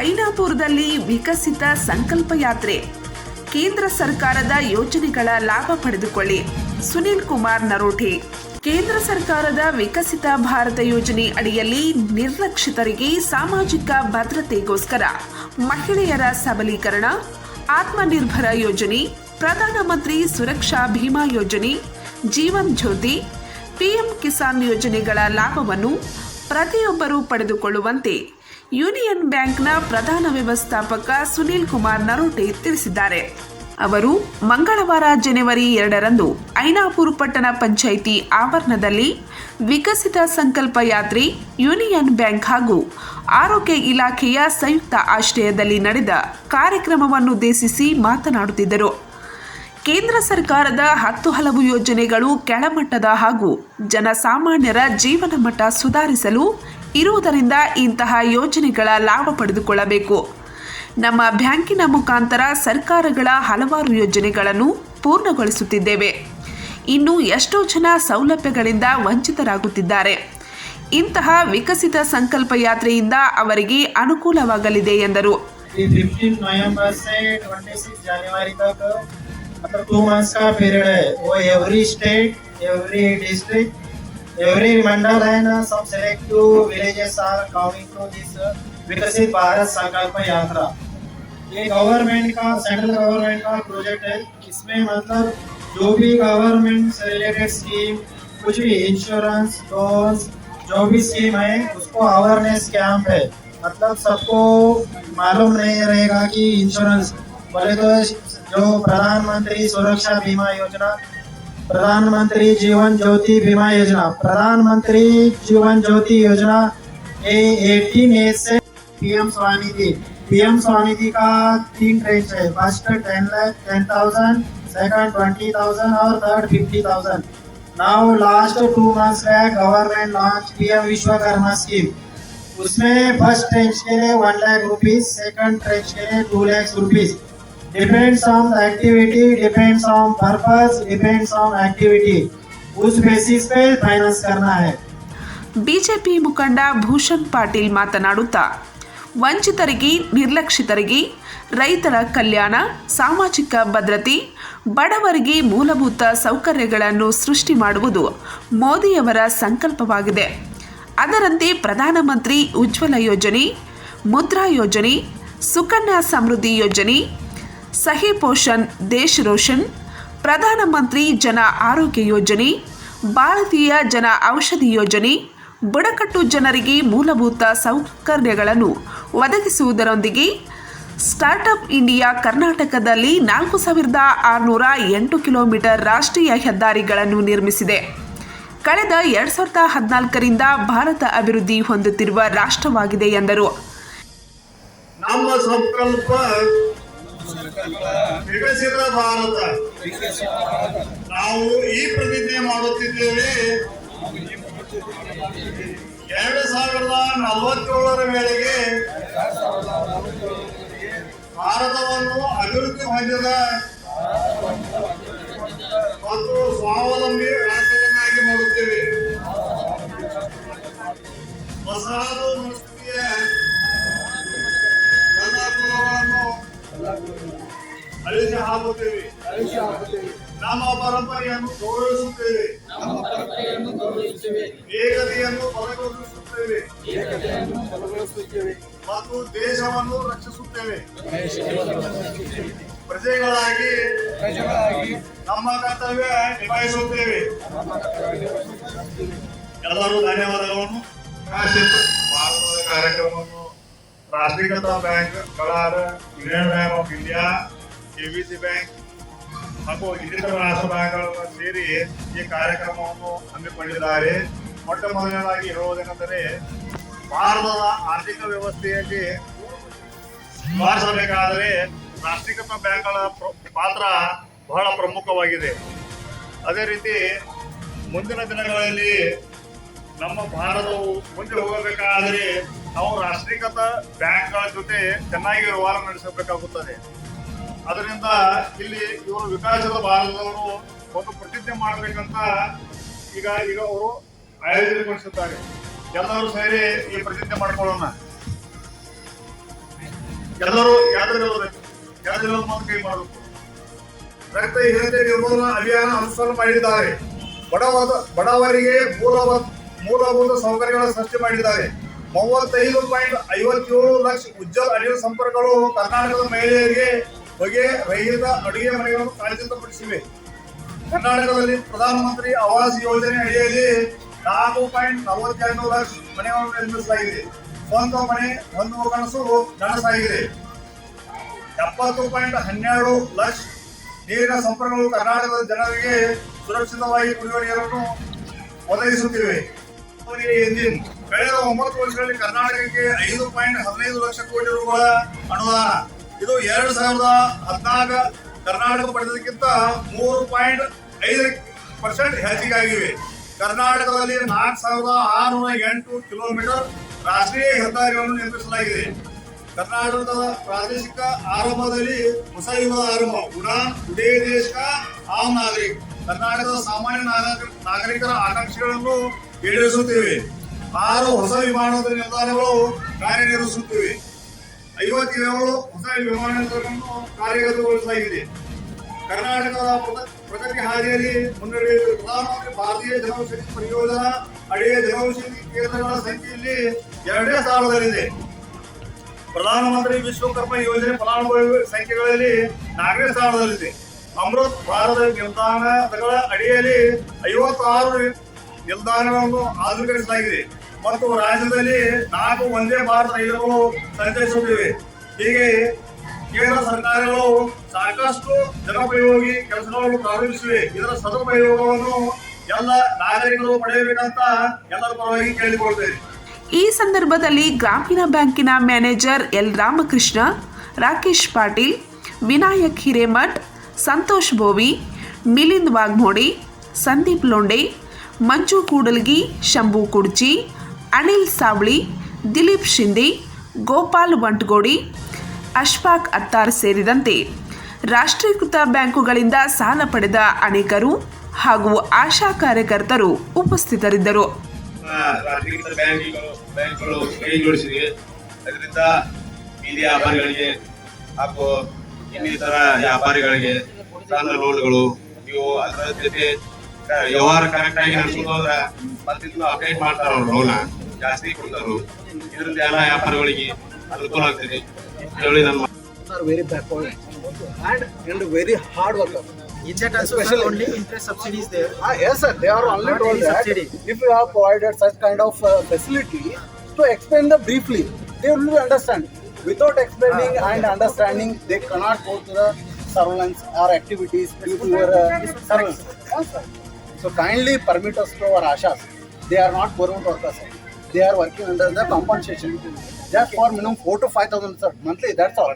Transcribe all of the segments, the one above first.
ಐನಾಪುರದಲ್ಲಿ ವಿಕಸಿತ ಸಂಕಲ್ಪ ಯಾತ್ರೆ. ಕೇಂದ್ರ ಸರ್ಕಾರದ ಯೋಜನೆಗಳ ಲಾಭ ಪಡೆದುಕೊಳ್ಳಿ. ಸುನೀಲ್ ಕುಮಾರ್ ನರೋಠೆ ಕೇಂದ್ರ ಸರ್ಕಾರದ ವಿಕಸಿತ ಭಾರತ ಯೋಜನೆ ಅಡಿಯಲ್ಲಿ ನಿರ್ಲಕ್ಷಿತರಿಗೆ ಸಾಮಾಜಿಕ ಭದ್ರತೆಗೋಸ್ಕರ ಮಹಿಳೆಯರ ಸಬಲೀಕರಣ, ಆತ್ಮನಿರ್ಭರ ಯೋಜನೆ ಪ್ರಧಾನಮಂತ್ರಿ ಸುರಕ್ಷಾ ಭೀಮಾ ಯೋಜನೆ, ಜೀವನ್ ಜ್ಯೋತಿ, ಪಿಎಂ ಕಿಸಾನ್ ಯೋಜನೆಗಳ ಲಾಭವನ್ನು ಪ್ರತಿಯೊಬ್ಬರೂ ಪಡೆದುಕೊಳ್ಳುವಂತೆ ಯೂನಿಯನ್ ಬ್ಯಾಂಕ್ನ ಪ್ರಧಾನ ವ್ಯವಸ್ಥಾಪಕ ಸುನೀಲ್ ಕುಮಾರ್ ನರೋಟೆ ತಿಳಿಸಿದ್ದಾರೆ. ಅವರು ಮಂಗಳವಾರ ಜನವರಿ ಎರಡರಂದು ಐನಾಪುರ ಪಟ್ಟಣ ಪಂಚಾಯಿತಿ ಆವರಣದಲ್ಲಿ ವಿಕಸಿತ ಸಂಕಲ್ಪ ಯಾತ್ರೆ ಯೂನಿಯನ್ ಬ್ಯಾಂಕ್ ಹಾಗೂ ಆರೋಗ್ಯ ಇಲಾಖೆಯ ಸಂಯುಕ್ತ ಆಶ್ರಯದಲ್ಲಿ ನಡೆದ ಕಾರ್ಯಕ್ರಮವನ್ನುದ್ದೇಶಿಸಿ ಮಾತನಾಡುತ್ತಿದ್ದರು. ಕೇಂದ್ರ ಸರ್ಕಾರದ ಹತ್ತು ಹಲವು ಯೋಜನೆಗಳು ಕೆಳಮಟ್ಟದ ಹಾಗೂ ಜನಸಾಮಾನ್ಯರ ಜೀವನ ಮಟ್ಟ ಸುಧಾರಿಸಲು ಇರುವುದರಿಂದ ಇಂತಹ ಯೋಜನೆಗಳ ಲಾಭ ಪಡೆದುಕೊಳ್ಳಬೇಕು ನಮ್ಮ ಬ್ಯಾಂಕಿನ ಮುಖಾಂತರ ಸರ್ಕಾರಗಳ ಹಲವಾರು ಯೋಜನೆಗಳನ್ನು ಪೂರ್ಣಗೊಳಿಸುತ್ತಿದ್ದೇವೆ ಇನ್ನು ಎಷ್ಟೋ ಜನ ಸೌಲಭ್ಯಗಳಿಂದ ವಂಚಿತರಾಗುತ್ತಿದ್ದಾರೆ ಇಂತಹ ವಿಕಸಿತ ಸಂಕಲ್ಪ ಯಾತ್ರೆಯಿಂದ ಅವರಿಗೆ ಅನುಕೂಲವಾಗಲಿದೆ ಎಂದರು ये 15 नवंबर से 26 जनवरी तक मतलब टू मंथ्स का पीरियड है वो every state every district every mandal है ना सब selective villages are coming to this Viksit Bharat Sankalp यात्रा। ये गवर्नमेंट का सेंट्रल गवर्नमेंट का प्रोजेक्ट है। इसमें मतलब जो भी गवर्नमेंट से रिलेटेड स्कीम कुछ भी इंश्योरेंस लोन्स जो भी स्कीम है, उसको अवेयरनेस कैंप है। मतलब सबको मालूम नहीं रहेगा कि इंश्योरेंस बोले तो जो प्रधानमंत्री सुरक्षा बीमा योजना प्रधानमंत्री जीवन ज्योति बीमा योजना। प्रधानमंत्री जीवन ज्योति योजना ये एटीन एज से पीएम स्वानिधि। पीएम स्वानिधि का तीन ट्रेन है। First ten lakh ten thousand second twenty thousand और third fifty thousand now last two months back government launch PM Vishwakarma scheme उसमें फ़र्स्ट ट्रेंच के लिए one lakh rupees second tranche के लिए two lakhs rupees depends on activity depends on purpose depends on activity उस basis पे finance करना है BJP ಮುಖಂಡ ಭೂಷಣ್ ಪಾಟೀಲ್ ಮಾತನಾಡುತ್ತಾ ವಂಚಿತರಿಗೆ ನಿರ್ಲಕ್ಷಿತರಿಗೆ ರೈತರ ಕಲ್ಯಾಣ ಸಾಮಾಜಿಕ ಭದ್ರತೆ ಬಡವರಿಗೆ ಮೂಲಭೂತ ಸೌಕರ್ಯಗಳನ್ನು ಸೃಷ್ಟಿ ಮಾಡುವುದು ಮೋದಿಯವರ ಸಂಕಲ್ಪವಾಗಿದೆ ಅದರಂತೆ ಪ್ರಧಾನಮಂತ್ರಿ ಉಜ್ವಲ ಯೋಜನೆ ಮುದ್ರಾ ಯೋಜನೆ ಸುಕನ್ಯಾ ಸಮೃದ್ಧಿ ಯೋಜನೆ ಸಹಿ ಪೋಷಣ್, ದೇಶ್ ರೋಷನ್ ಪ್ರಧಾನಮಂತ್ರಿ ಜನ ಆರೋಗ್ಯ ಯೋಜನೆ, ಭಾರತೀಯ ಜನ ಔಷಧಿ ಯೋಜನೆ, ಬುಡಕಟ್ಟು ಜನರಿಗೆ ಮೂಲಭೂತ ಸೌಕರ್ಯಗಳನ್ನು ಒದಗಿಸುವುದರೊಂದಿಗೆ ಸ್ಟಾರ್ಟಪ್ ಇಂಡಿಯಾ ಕರ್ನಾಟಕದಲ್ಲಿ ನಾಲ್ಕು ಸಾವಿರದ ಆರುನೂರ ಎಂಟು ಕಿಲೋಮೀಟರ್ ರಾಷ್ಟ್ರೀಯ ಹೆದ್ದಾರಿಗಳನ್ನು ನಿರ್ಮಿಸಿದೆ. ಕಳೆದ ಎರಡು ಸಾವಿರದ ಹದಿನಾಲ್ಕರಿಂದ ಭಾರತ ಅಭಿವೃದ್ಧಿ ಹೊಂದುತ್ತಿರುವ ರಾಷ್ಟ್ರವಾಗಿದೆ ಎಂದರು. ನಮ್ಮ ಸಂಕಲ್ಪ ವಿಕಸಿತ ಭಾರತ. ನಾವು ಈ ಪ್ರತಿಜ್ಞೆ ಮಾಡುತ್ತಿದ್ದೇವೆ. ಎರಡು ಸಾವಿರದ ನಲವತ್ತೇಳರ ವೇಳೆಗೆ ಭಾರತವನ್ನು ಅಭಿವೃದ್ಧಿ ಹೊಂದಿದ ಮತ್ತು ಸ್ವಾವಲಂಬಿ ರಾಷ್ಟ್ರವನ್ನಾಗಿ ಮಾಡುತ್ತೇವೆ. ವಸಾಹತು ಮನಸ್ಥಿತಿಯ ಅಳಿಸಿ ಹಾಕುತ್ತೇವೆ. ನಮ್ಮ ಪರಂಪರೆಯನ್ನು ಗೌರವಿಸುತ್ತೇವೆ. ನಮ್ಮ ಪರಂಪರೆಯನ್ನು ಗೌರವಿಸುತ್ತೇವೆ. ಏಕತೆಯನ್ನು ಬಲಗೊಳಿಸುತ್ತೇವೆ. ಮತ್ತು ದೇಶವನ್ನು ರಕ್ಷಿಸುತ್ತೇವೆ. ಪ್ರಜೆಗಳಾಗಿ ಪ್ರಜೆಗಳಾಗಿ ನಮ್ಮ ಕರ್ತವ್ಯ ನಿಭಾಯಿಸುತ್ತೇವೆ. ಎಲ್ಲರೂ ಧನ್ಯವಾದಗಳನ್ನು. ಭಾರತದ ಭಾರತದ ಕಾರ್ಯಕ್ರಮವನ್ನು bank ಕಲಾರ್ Union Bank of India, KBC bank ಹಾಗೂ ಇನ್ನಿತರ ರಾಷ್ಟ್ರ ಬ್ಯಾಂಕ್ಗಳನ್ನು ಸೇರಿ ಈ ಕಾರ್ಯಕ್ರಮವನ್ನು ಹಮ್ಮಿಕೊಂಡಿದ್ದಾರೆ. ಮೊಟ್ಟ ಮೊದಲನೇದಾಗಿ ಹೇಳುವುದೇನೆಂದರೆ, ಭಾರತದ ಆರ್ಥಿಕ ವ್ಯವಸ್ಥೆಯಲ್ಲಿ ಸುಧಾರಿಸಬೇಕಾದರೆ ರಾಷ್ಟ್ರೀಕೃತ ಬ್ಯಾಂಕ್ಗಳ ಪಾತ್ರ ಬಹಳ ಪ್ರಮುಖವಾಗಿದೆ. ಅದೇ ರೀತಿ ಮುಂದಿನ ದಿನಗಳಲ್ಲಿ ನಮ್ಮ ಭಾರತವು ಮುಂದೆ ಹೋಗಬೇಕಾದರೆ ನಾವು ರಾಷ್ಟ್ರೀಕೃತ ಬ್ಯಾಂಕ್ಗಳ ಜೊತೆ ಚೆನ್ನಾಗಿ ವ್ಯವಹಾರ ನಡೆಸಬೇಕಾಗುತ್ತದೆ. ಅದರಿಂದ ಇಲ್ಲಿ ಇವರು ವಿಕಾಸದ ಭಾರತದವರು ಒಂದು ಪ್ರತಿಜ್ಞೆ ಮಾಡಬೇಕಂತ ಈಗ ಈಗ ಅವರು ಆಯೋಜನೆಗೊಳಿಸುತ್ತಾರೆ. ಎಲ್ಲರೂ ಸೇರಿ ಈ ಪ್ರತಿಜ್ಞೆ ಮಾಡಿಕೊಳ್ಳೋಣ. ಎಲ್ಲರೂ ಯಾತ್ರೆಗಳ ಒಂದು ಕೈ ಮಾಡಬೇಕು. ರಕ್ತ ಹಿರಿಯ ನಿರ್ಮೂಲನಾ ಅಭಿಯಾನ ಅನುಷ್ಠಾನ ಮಾಡಿದ್ದಾರೆ. ಬಡವಾದ ಬಡವರಿಗೆ ಮೂಲಭೂತ ಮೂಲಭೂತ ಸೌಕರ್ಯಗಳ ಸೃಷ್ಟಿ ಮಾಡಿದ್ದಾರೆ. ಮೂವತ್ತೈದು ಪಾಯಿಂಟ್ ಐವತ್ತೇಳು ಲಕ್ಷ ಉಜ್ವಲ ಅನಿಲ ಸಂಪರ್ಕಗಳು ಕರ್ನಾಟಕದ ಮಹಿಳೆಯರಿಗೆ ಬಗೆ ರಹಿತ ಅಡುಗೆ ಮನೆಗಳನ್ನು ಕಾರ್ಯಗತಪಡಿಸಿವೆ ಕರ್ನಾಟಕದಲ್ಲಿ ಪ್ರಧಾನಮಂತ್ರಿ ಆವಾಸ್ ಯೋಜನೆ ಅಡಿಯಲ್ಲಿ ನಾಲ್ಕು ಪಾಯಿಂಟ್ ನಲವತ್ತೆರಡು ಲಕ್ಷ ಮನೆಗಳನ್ನು ನಿರ್ಮಿಸಲಾಗಿದೆ. ಸ್ವಂತ ಮನೆ ಒಂದು ಕನಸು ನನಸಾಗಿದೆ. ಎಪ್ಪತ್ತು ಪಾಯಿಂಟ್ ಹನ್ನೆರಡು ಲಕ್ಷ ನೀರಿನ ಸಂಪರ್ಕಗಳು ಕರ್ನಾಟಕದ ಜನರಿಗೆ ಸುರಕ್ಷಿತವಾಗಿ ಕುಡಿಯುವ ನೀರನ್ನು ಒದಗಿಸುತ್ತಿವೆ. ಕಳೆದ ಒಂಬತ್ತು ವರ್ಷಗಳಲ್ಲಿ ಕರ್ನಾಟಕಕ್ಕೆ ಐದು ಪಾಯಿಂಟ್ ಹದಿನೈದು ಲಕ್ಷ ಕೋಟಿ ರೂಪಾಯಿ ಅನುದಾನ. ಇದು ಎರಡು ಸಾವಿರದ ಹದಿನಾಲ್ಕ ಕರ್ನಾಟಕ ಪಡೆದಕ್ಕಿಂತ ಮೂರು ಪಾಯಿಂಟ್ ಐದು ಪರ್ಸೆಂಟ್ ಹೆಚ್ಚಿಗಾಗಿವೆ ಕರ್ನಾಟಕದಲ್ಲಿ ನಾಲ್ಕು ಸಾವಿರದ ಆರುನೂರ ಎಂಟು ಕಿಲೋಮೀಟರ್ ರಾಷ್ಟ್ರೀಯ ಹೆದ್ದಾರಿಗಳನ್ನು ನಿರ್ಮಿಸಲಾಗಿದೆ. ಕರ್ನಾಟಕದ ಪ್ರಾದೇಶಿಕ ಆರಂಭದಲ್ಲಿ ಹೊಸ ಯುಗದ ಆರಂಭ ಉಡಾನ್ ಉಡೇ ದೇಶ ಆಮ್ ನಾಗರಿಕ. ಕರ್ನಾಟಕದ ಸಾಮಾನ್ಯ ನಾಗರಿಕ- ನಾಗರಿಕರ ಆಕಾಂಕ್ಷೆಗಳನ್ನು ಈಡೇರಿಸುತ್ತಿವೆ ಆರು ಹೊಸ ವಿಮಾನದ ನಿಲ್ದಾಣಗಳು ಕಾರ್ಯನಿರ್ವಹಿಸುತ್ತಿವೆ. ಐವತ್ತೇಳು ಹೊಸ ವಿಮಾನ ನಿಲ್ದಾಣಗಳನ್ನು ಕಾರ್ಯಗತಗೊಳಿಸಲಾಗಿದೆ. ಕರ್ನಾಟಕದ ಪ್ರಗ- ಪ್ರಗತಿ ಹಾದಿಯಲ್ಲಿ ಮುನ್ನಡೆಯಲು ಪ್ರಧಾನಮಂತ್ರಿ ಭಾರತೀಯ ಜನೌಷಧಿ ಪರಿಯೋಜನಾ ಅಡಿಯ ಜನೌಷಧಿ ಕೇಂದ್ರಗಳ ಸಂಖ್ಯೆಯಲ್ಲಿ ಎರಡನೇ ಸ್ಥಾನದಲ್ಲಿದೆ. ಪ್ರಧಾನಮಂತ್ರಿ ವಿಶ್ವಕರ್ಮ ಯೋಜನೆ ಫಲಾನುಭವಿ ಸಂಖ್ಯೆಗಳಲ್ಲಿ ನಾಲ್ಕನೇ ಸ್ಥಾನದಲ್ಲಿದೆ. ಅಮೃತ್ ಭಾರತ ನಿಲ್ದಾಣಗಳ ಅಡಿಯಲ್ಲಿ ಐವತ್ತಾರು ನಿಲ್ದಾಣಗಳನ್ನು ಆಧುನೀಕರಿಸಲಾಗಿದೆ. ಮತ್ತು ರಾಜ್ಯದಲ್ಲಿ ನಾಲ್ಕು ಒಂದೇ ಭಾರತ ರೈಲುಗಳು ಸಂಚರಿಸುತ್ತಿವೆ ಹೀಗೆ ಕೇಂದ್ರ ಸರ್ಕಾರಗಳು ಸಾಕಷ್ಟು ಜನೋಪಯೋಗಿ ಕೆಲಸಗಳನ್ನು ಪ್ರಾರಂಭಿಸಿವೆ. ಇದರ ಸದುಪಯೋಗವನ್ನು ಎಲ್ಲ ನಾಗರಿಕರು ಪಡೆಯಬೇಕಂತ ಎಲ್ಲರ ಪರವಾಗಿ ಕೇಳಿಕೊಳ್ತೇವೆ ಈ ಸಂದರ್ಭದಲ್ಲಿ ಗ್ರಾಮೀಣ ಬ್ಯಾಂಕಿನ ಮ್ಯಾನೇಜರ್ ಎಲ್ ರಾಮಕೃಷ್ಣ, ರಾಕೇಶ್ ಪಾಟೀಲ್, ವಿನಾಯಕ್ ಹಿರೇಮಠ್, ಸಂತೋಷ್ ಬೋವಿ, ಮಿಲಿಂದ್ ವಾಗ್ಮೋಡಿ, ಸಂದೀಪ್ ಲೋಂಡೆ ಮಂಜು ಕೂಡಲ್ಗಿ, ಶಂಭು ಕುಡ್ಚಿ ಅನಿಲ್ ಸಾವಳಿ, ದಿಲೀಪ್ ಶಿಂದೆ, ಗೋಪಾಲ್ ವಂಟ್ಗೋಡಿ, ಅಶ್ಫಾಕ್ ಅತ್ತಾರ್ ಸೇರಿದಂತೆ ರಾಷ್ಟ್ರೀಕೃತ ಬ್ಯಾಂಕುಗಳಿಂದ ಸಾಲ ಪಡೆದ ಅನೇಕರು ಹಾಗೂ ಆಶಾ ಕಾರ್ಯಕರ್ತರು ಉಪಸ್ಥಿತರಿದ್ದರು. ಹಾಗೂ ಇನ್ನಿತರ ವ್ಯಾಪಾರಿಗಳಿಗೆ ಸಣ್ಣ ಲೋನ್ಗಳು, ಇವು ಅದರ ಜೊತೆ ವ್ಯವಹಾರ ಕರೆಕ್ಟ್ ಆಗಿ ನಡೆಸೋದ್ರ ಮತ್ತಿನ್ನು ಅಪ್ಡೇಟ್ ಮಾಡ್ತಾರ ಅವ್ರು ಲೋನ ಜಾಸ್ತಿ ಕೊಡ್ತಾರು ಇದರಿಂದ ಎಲ್ಲ ವ್ಯಾಪಾರಿಗಳಿಗೆ ಅನುಕೂಲ ಆಗ್ತದೆ ಹೇಳಿ ನನ್ನ are very backward and and very hard worker. In that also Especially- only interest subsidy is there. Ah, yes, sir. They are only Not told that subsidy. if you have provided such kind of uh, facility to explain the briefly, they will understand. Without explaining and understanding, they cannot go to the surveillance or activities due to your uh, surveillance. Yes, sir. So kindly permit us to our ashas. They are not government workers. They are working under the compensation. Just for minimum four to five thousand sir monthly. That's all.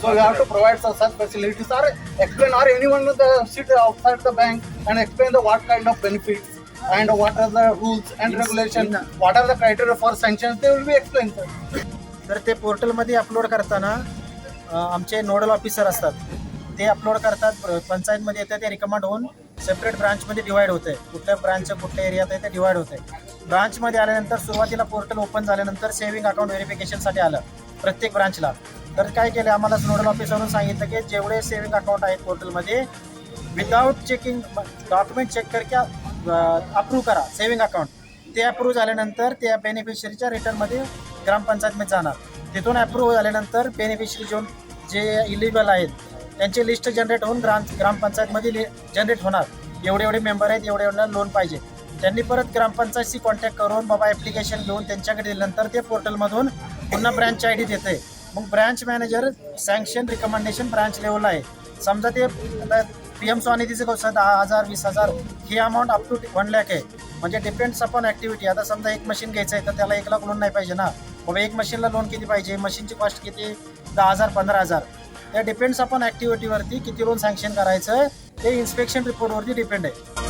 So you have to provide some such facilities or explain or anyone the sit outside the bank and explain the what kind of benefits and what are the rules and regulations, what are the criteria for sanctions, they will be explained. Sir. तर ते पोर्टलमध्ये upload करताना अ, आमचे nodal officer असतात ते upload करतात पंचायतमध्ये येतं ते recommend होऊन सेपरेट ब्रांचमध्ये डिवाइड होते कुठल्या ब्रांच कुठल्या एरियात आहे ते डिवाइड होते ब्रांचमध्ये आल्यानंतर सुरुवातीला पोर्टल ओपन झाल्यानंतर सेव्हिंग अकाउंट व्हेरिफिकेशनसाठी आलं प्रत्येक ब्रांचला तर काय केलं आम्हाला नोडल ऑफिसरवरून सांगितलं की जेवढे सेव्हिंग अकाउंट आहेत पोर्टलमध्ये विदाउट चेकिंग डॉक्युमेंट चेक करके अप्रूव्ह करा सेव्हिंग अकाउंट. ते अप्रूव्ह झाल्यानंतर त्या बेनिफिशरीच्या रिटर्नमध्ये ग्रामपंचायतमध्ये जाणार. तिथून अप्रूव्ह झाल्यानंतर बेनिफिशरी जो जे इलिगल आहेत त्यांची लिस्ट जनरेट होऊन ग्राम ग्रामपंचायतमध्ये जनरेट होणार. एवढे एवढे मेंबर आहेत एवढे एवढे लोन पाहिजे. त्यांनी परत ग्रामपंचायतशी कॉन्टॅक्ट करून बाबा ॲप्लिकेशन घेऊन त्यांच्याकडे दिल्यानंतर ते पोर्टलमधून पुन्हा ब्रँच आय डी देते. मग branch manager sanction recommendation branch लेवलला आहे. समजा ते पी एम स्वानिधीचं कसं दहा हजार वीस हजार ही amount up to one lakh आहे. म्हणजे डिपेंड्स अपॉन ॲक्टिव्हिटी आता समजा एक मशीन घ्यायचं आहे तर त्याला एक लाख लोन नाही पाहिजे ना. बाबा एक मशीनला लोन किती पाहिजे? मशीनची कॉस्ट किती? दहा हजार पंधरा हजार. या डिपेंड्स आपण ॲक्टिव्हिटीवरती किती लोन सँक्शन करायचं ते इन्स्पेक्शन रिपोर्टवरती डिपेंड आहे.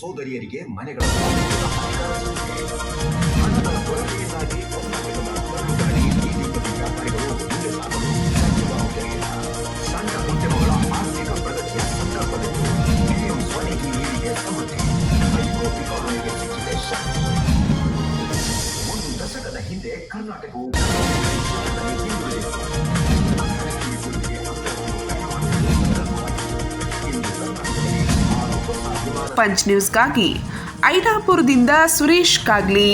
ಸೋದರಿಯರಿಗೆ ಮನೆಗಳ ಕೊರತೆಯಿಂದಾಗಿ ಪಂಚ್ ನ್ಯೂಸ್ಗಾಗಿ ಐನಾಪುರದಿಂದ ಸುರೇಶ್ ಕಾಗ್ಲಿ.